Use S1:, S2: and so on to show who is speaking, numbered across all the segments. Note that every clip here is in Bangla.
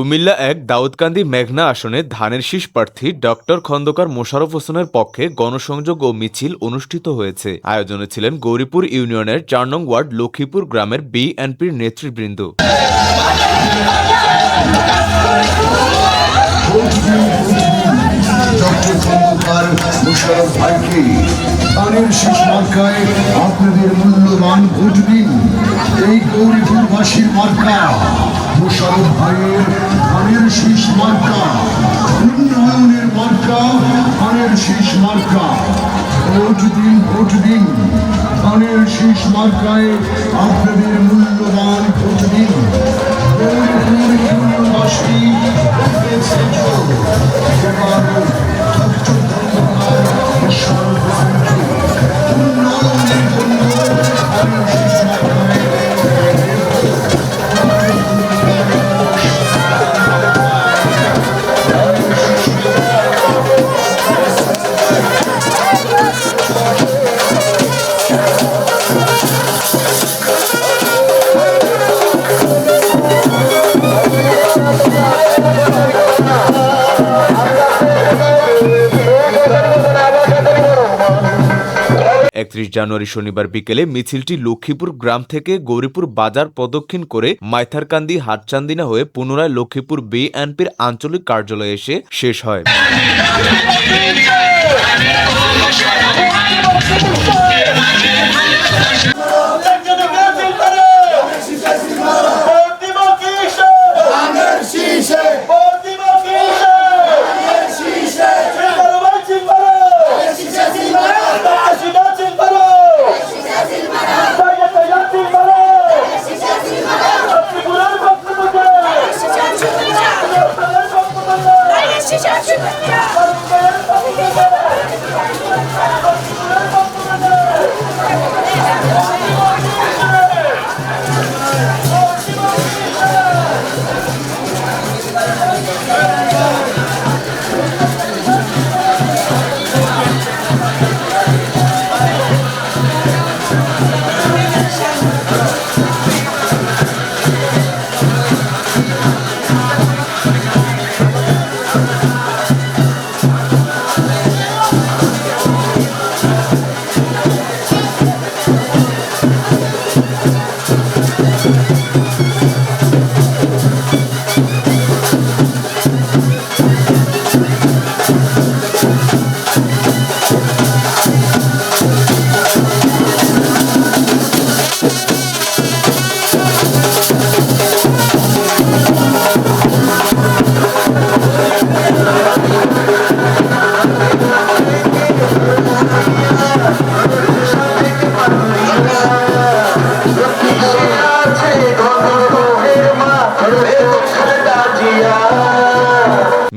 S1: কুমিল্লা এক দাউদকান্দি মেঘনা আসনে ধানের শীষ প্রার্থী ডক্টর খন্দকার মোশারফ হোসেনের পক্ষে গণসংযোগ ও মিছিল অনুষ্ঠিত হয়েছে। আয়োজনে ছিলেন গৌরীপুর ইউনিয়নের চার নং ওয়ার্ড লক্ষ্মীপুর গ্রামের বিএনপির নেতৃবৃন্দ।
S2: মুশারফ ভাইকে ধানের শেষ মার্কায় আপনাদের মূল্যবান ভোট এই গৌরীপুরবাসীর মার্কা, মুশারফ ভাইয়ের শীষ মার্কা, উন্নয়নের মার্কা শীষ মার্কা ভোট দিন ভোট দিন শীষ মার্কায় আপনাদের মূল্যবান ভোট দিন গৌরীপুর
S1: একত্রিশ জানুয়ারি শনিবার বিকেলে মিছিলটি লক্ষ্মীপুর গ্রাম থেকে গৌরীপুর বাজার প্রদক্ষিণ করে মাইথারকান্দি হাটচান্দিনা হয়ে পুনরায় লক্ষ্মীপুর বিএনপির আঞ্চলিক কার্যালয়ে এসে শেষ হয়। Meu Deus,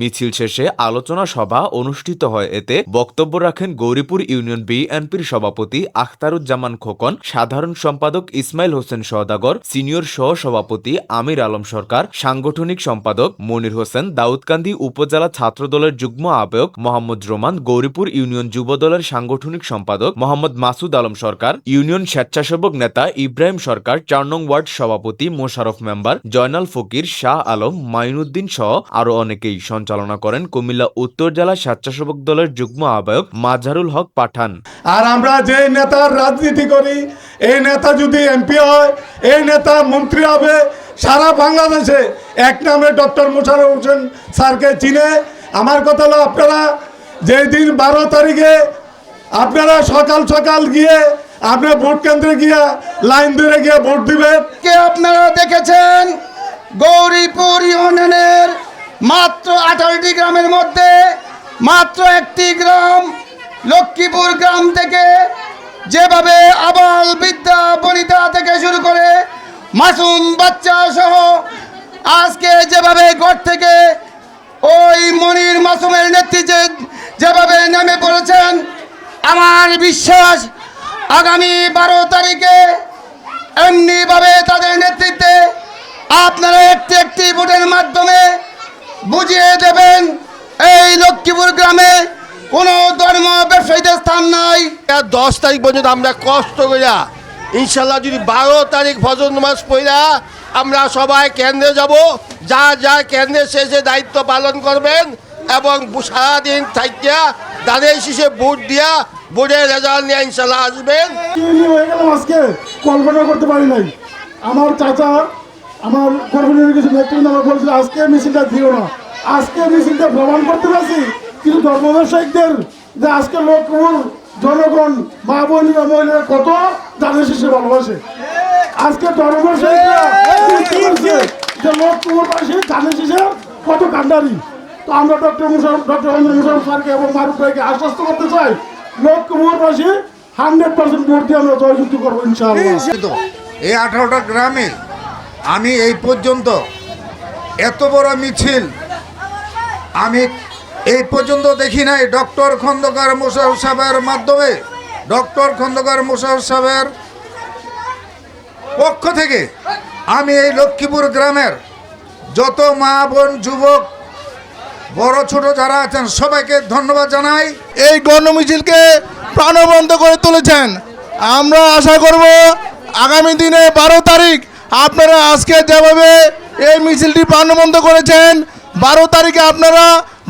S1: মিছিল শেষে আলোচনা সভা অনুষ্ঠিত হয়। এতে বক্তব্য রাখেন গৌরীপুর ইউনিয়ন বিএনপির সভাপতি আখতারুজ্জামান খোকন, সাধারণ সম্পাদক ইসমাইল হোসেন সওদাগর, সিনিয়র সহ সভাপতি আমির আলম সরকার, সাংগঠনিক সম্পাদক মনির হোসেন, দাউদকান্দি উপজেলা ছাত্রদলের যুগ্ম আহ্বায়ক মোহাম্মদ রোমান, গৌরীপুর ইউনিয়ন যুব দলের সাংগঠনিক সম্পাদক মোহাম্মদ মাসুদ আলম সরকার, ইউনিয়ন স্বেচ্ছাসেবক নেতা ইব্রাহিম সরকার, চার নং ওয়ার্ড সভাপতি মোশারফ মেম্বার, জয়নাল ফকির শাহ আলম, মাইনুদ্দিন সহ আরও অনেকেই সঞ্চালনা করেন কুমিল্লা উত্তর জেলা স্বেচ্ছাসেবক দলের যুগ্ম আহ্বায়ক মাঝারুল হক পাঠান।
S3: আর আমরা যে নেতার রাজনীতি করি এই নেতা যদি এমপি হয় এই নেতা মন্ত্রী হবে সারা বাংলাদেশে এক নামে ডক্টর মোশারফ হোসেন স্যারকে চিনে। আমার কথা হলো আপনারা যেই দিন বারো তারিখে আপনারা সকাল সকাল গিয়ে আপনার ভোট কেন্দ্রে গিয়ে লাইন ধরে গিয়ে ভোট দিবেন।
S4: কে আপনারা দেখেছেন? গৌরীপুর ইউনিয়নের মাত্র আঠারোটি গ্রামের মধ্যে, মাত্র একটি গ্রাম লক্ষ্মীপুর গ্রাম থেকে যেভাবে আবাল বিদ্যা বনিতা থেকে শুরু করে মাসুম বাচ্চা সহ আজকে যেভাবে ঘর থেকে ওই মনির মাসুমের নেতৃত্বে যেভাবে নেমে পড়েছেন, আমার বিশ্বাস আগামী বারো তারিখে এমনিভাবে তাদের নেতৃত্বে আপনারা একটি একটি ভোটের মাধ্যমে বুঝিয়ে দেবেন এই লক্ষ্মীপুর গ্রামে কোনো ধর্ম ব্যবসায়ীদের স্থান নাই।
S5: দশ তারিখ পর্যন্ত আমরা কষ্ট করিয়া ইনশাল্লাহ যদি বারো তারিখ ফজর নামাজ পড়া আমরা সবাই কেন্দ্রে যাব যা যা কেন্দ্রে শেষে দায়িত্ব পালন করবেন এবং সারাদিন থাকিয়া দাঁড়িয়ে শেষে ভোট দিয়া ভোটের রেজাল্ট নিয়ে ইনশাল্লাহ আসবেন।
S3: হয়ে আজকে কল্পনা করতে পারি নাই। আমার চাচা আমার কর্মীদের কিছু নেতৃত্ব আমার বলছিল, আজকে মিছিলটা দিও না। আজকে মিছিলটা ভ্রমণ করতে পারছি, কিন্তু ধর্ম ব্যবসায়িকদের যে আজকে লোক জনগণ, মা বোনেরা মহিলারা কত জানে শেষে ভালোবাসে। আজকে ধর্ম ব্যবসায়িকরা যে লোক কুমোর পাশে জানে শেষে কত কান্ডারি। তো আমরা ডক্টর মুসাফ ডক্টর রঞ্জন মুসাফ স্যারকে এবং মারুফ ভাইকে আশ্বস্ত করতে চাই লোক কুমোর পাশে হান্ড্রেড পার্সেন্ট ভোট দিয়ে আমরা জয়যুক্ত করব ইনশাআল্লাহ।
S6: এই আঠারোটা গ্রামে আমি এই পর্যন্ত এত বড় মিছিল আমি এই পর্যন্ত দেখি নাই। ডক্টর খন্দকার মোশারফ সাহেবের মাধ্যমে, ডক্টর খন্দকার মোশারফ সাহেবের পক্ষ থেকে আমি এই লক্ষ্মীপুর গ্রামের যত মা বোন, যুবক, বড়, ছোট যারা আছেন, সবাইকে ধন্যবাদ জানাই।
S7: এই গণমিছিলকে প্রাণবন্ত করে তুলেছেন। আমরা আশা করব আগামী দিনে বারো তারিখ আপনারা আজকে যেভাবে এই মিছিলটি প্রাণবন্ত করেছেন, বারো তারিখে আপনারা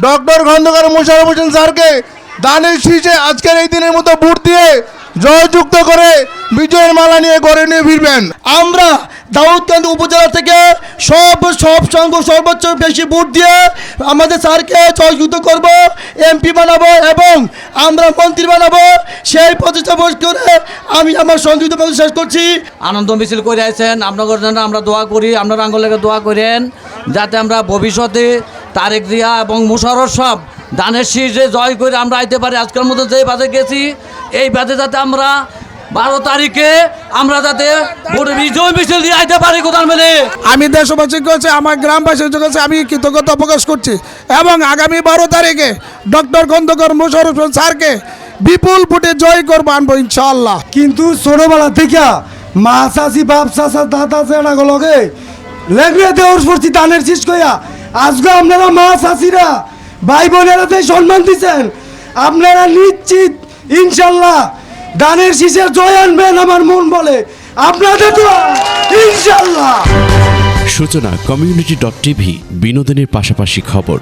S7: ডক্টর খন্দকার মোশারফ হোসেন স্যারকে দানের শীর্ষে আজকের এই দিনের মতো ভোট দিয়ে জয়যুক্ত করে বিজয়ের মালা নিয়ে ঘরে নিয়ে ফিরবেন।
S4: আমরা দাউদকান্দি উপজেলা থেকে সব সব সংঘ সর্বোচ্চ বেশি ভোট দিয়ে আমাদের স্যারকে জয়যুক্ত করব, এমপি বানাবো এবং আমরা মন্ত্রী বানাবো। সেই প্রচেষ্টা বস করে আমি আমার সংযুক্ত শেষ করছি।
S8: আনন্দ মিছিল করে আছেন। আপনার জন্য আমরা দোয়া করি। আপনার আঙ্গলেকে দোয়া করেন। যাতে আমরা ভবিষ্যতে তারেক রিয়া এবং মুশারফ সব দানের শীর্ষে জয় করে আমরা আইতে পারি। আজকের মধ্যে যে বাজে গেছি। এই বাজে যাতে আমরা বারো তারিখে আমরা যাতে বিজয় মিছিল দিয়ে আইতে পারি কোথাও মেলে।
S7: আমি দেশবাসীর কাছে আমার গ্রামবাসীর কাছে আমি কৃতজ্ঞতা প্রকাশ করছি। এবং আগামী বারো তারিখে ডক্টর খন্দকর মোশারফ স্যারকে বিপুল ভোটে জয় করব আনব ইনশাআল্লাহ।
S9: কিন্তু ছোটবেলা থেকে মা চাচি বাপ চাচা দাদা চেনাগুলোকে লেগড়ে দেওয়ার পড়ছি দানের শেষ কইয়া। আজকে আপনারা মা চাচিরা ভাই বোনেরা সম্মান দিচ্ছেন আপনারা নিশ্চিত ইনশাল্লাহ গানের শীষে জয় আনবেন, আমার মন বলে। আপনাদের ইনশাল্লাহ।
S10: সূচনা কমিউনিটি ডট টিভি বিনোদনের পাশাপাশি খবর।